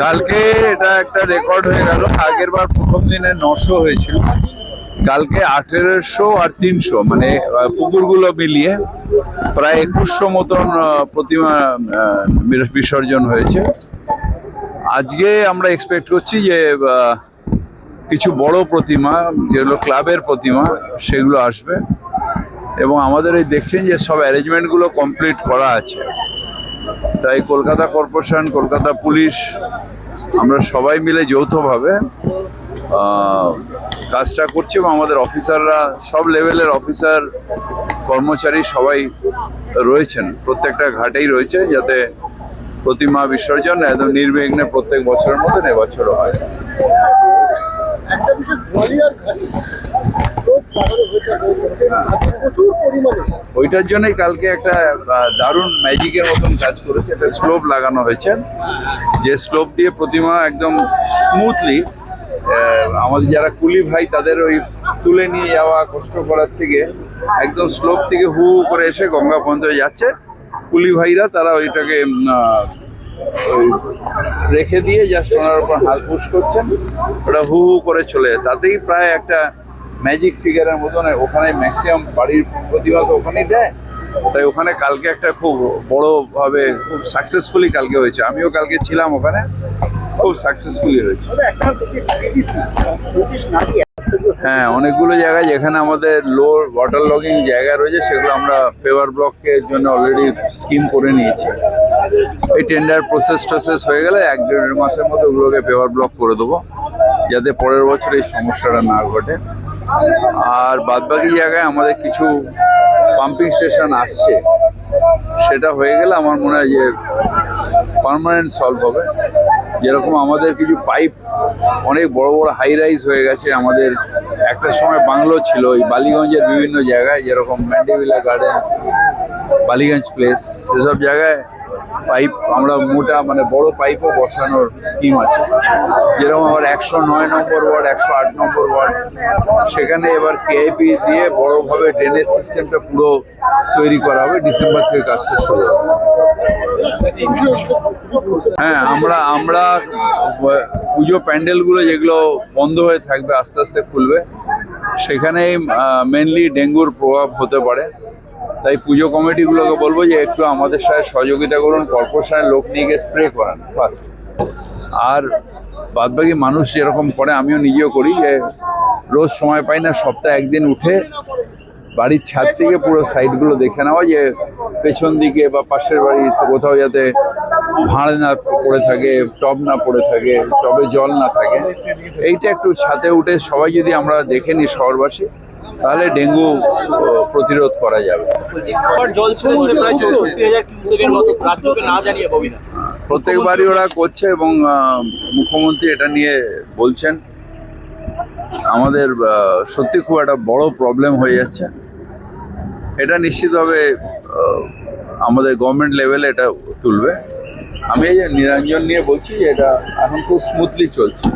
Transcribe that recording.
কালকে এটা একটা রেকর্ড হয়ে গেল। আগের বার প্রথম দিনে নশো হয়েছিল। কালকে আঠেরোশো আর তিনশো মানে পুকুরগুলো মিলিয়ে প্রায় একুশশো মতন প্রতিমা বিসর্জন হয়েছে। আজকে আমরা এক্সপেক্ট করছি যে কিছু বড় প্রতিমা, যেগুলো ক্লাবের প্রতিমা, সেগুলো আসবে। এবং আমাদের এই দেখছেন যে সব অ্যারেঞ্জমেন্টগুলো কমপ্লিট করা আছে। তাই কলকাতা কর্পোরেশন, কলকাতা পুলিশ আমরা সবাই মিলে যৌথভাবে কাজটা করছি এবং আমাদের অফিসাররা, সব লেভেলের অফিসার, কর্মচারী সবাই রয়েছেন। প্রত্যেকটা ঘাটেই রয়েছে যাতে প্রতিমা বিসর্জন একদম নির্বিঘ্নে প্রত্যেক বছরের মতন এবছরও হয়। একটা বিষয় ওইটার জন্যই কালকে একটা দারুণ ম্যাজিকের মতন কাজ করেছে। একটা স্লোপ লাগানো হয়েছে। যে স্লোপ দিয়ে প্রতিমা একদম স্মুথলি আমাদের যারা কুলি ভাই, তাদের ওই তুলে নিয়ে যাওয়া, কষ্ট করার থেকে একদম স্লোপ থেকে হু করে এসে গঙ্গা পর্যন্ত যাচ্ছে। কুলি ভাইরা তারা ওইটাকে ওই রেখে দিয়ে জাস্ট ওনার উপর হাত পুশ করছেন। ওটা হু হু করে চলে। তাতেই প্রায় একটা ম্যাজিক ফিগারের মতন ওখানে ম্যাক্সিমাম বাড়ির প্রতিভা তো ওখানেই দেয়। তাই ওখানে কালকে একটা খুব বড়ভাবে খুব সাকসেসফুলি কালকে হয়েছে। আমিও কালকে ছিলাম ওখানে খুব সাকসেসফুলি হয়েছে। হ্যাঁ অনেকগুলো জায়গায় যেখানে আমাদের লো ওয়াটার লগিং জায়গা রয়েছে সেগুলো আমরা পেভার ব্লকের জন্য অলরেডি স্কিম করে নিয়েছি। এই টেন্ডার প্রসেস টসেস হয়ে গেলে এক দেড় মাসের মধ্যে ওগুলোকে পেভার ব্লক করে দেবো যাতে পরের বছর এই সমস্যাটা না ঘটে। আর বাদবাকি জায়গায় আমাদের কিছু পাম্পিং স্টেশন আসছে। সেটা হয়ে গেলে আমার মনে হয় যে পার্মানেন্ট সলভ হবে। যেরকম আমাদের কিছু পাইপ অনেক বড় বড় হাই রাইজ হয়ে গেছে। আমাদের একটা সময় বাংলো ছিল, ওই বালিগঞ্জের বিভিন্ন জায়গায়, যেরকম ম্যান্ডিভিলা গার্ডেন্স বালিগঞ্জ প্লেস সেসব জায়গায় পাইপ, আমরা মোটা মানে বড় পাইপও বসানোর স্কিম আছে যেরকম আবার একশো নয় নম্বর ওয়ার্ড, একশো আট নম্বর ওয়ার্ড, সেখানে এবার কেআইপি দিয়ে বড়ভাবে ড্রেনেজ সিস্টেমটা পুরো তৈরি করা হবে ডিসেম্বর থেকে কাজটা শুরু হবে। হ্যাঁ আমরা আমরা, পুজো প্যান্ডেলগুলো যেগুলো বন্ধ হয়ে থাকবে, আস্তে আস্তে খুলবে, সেখানেই মেনলি ডেঙ্গুর প্রভাব হতে পারে তাই পুজো কমিটিগুলোকে বলব যে একটু আমাদের সাথে সহযোগিতা করুন কর্পোরেশনের লোক নিয়ে গিয়ে স্প্রে করান ফার্স্ট আর বাদবাকি মানুষ যেরকম করে, আমিও নিজেও করি যে রোজ সময় পাই না, সপ্তাহে একদিন উঠে বাড়ির ছাদ থেকে পুরো সাইডগুলো দেখে নেওয়া যে পেছন দিকে বা পাশের বাড়ি কোথাও যাতে ভাঁড় না পড়ে থাকে, টব না পড়ে থাকে, টবে জল না থাকে। এইটা একটু ছাদে উঠে সবাই যদি আমরা দেখে নিই শহরবাসী তাহলে ডেঙ্গু প্রতিরোধ করা যাবে। বলছি খাবার জল ছেড়েছে প্রায় চৌষট্টি হাজার কিউসেকের মতো রাজ্যকে না জানিয়ে ববিনা প্রত্যেকবারই ওরা করছে এবং মুখ্যমন্ত্রী এটা নিয়ে বলছেন। আমাদের সত্যি খুব একটা বড় প্রবলেম হয়ে যাচ্ছে। এটা নিশ্চিতভাবে আমাদের গভর্নমেন্ট লেভেলে এটা তুলবে। আমি এই যে নিরঞ্জন নিয়ে বলছি যে এটা এখন খুব স্মুথলি চলছে।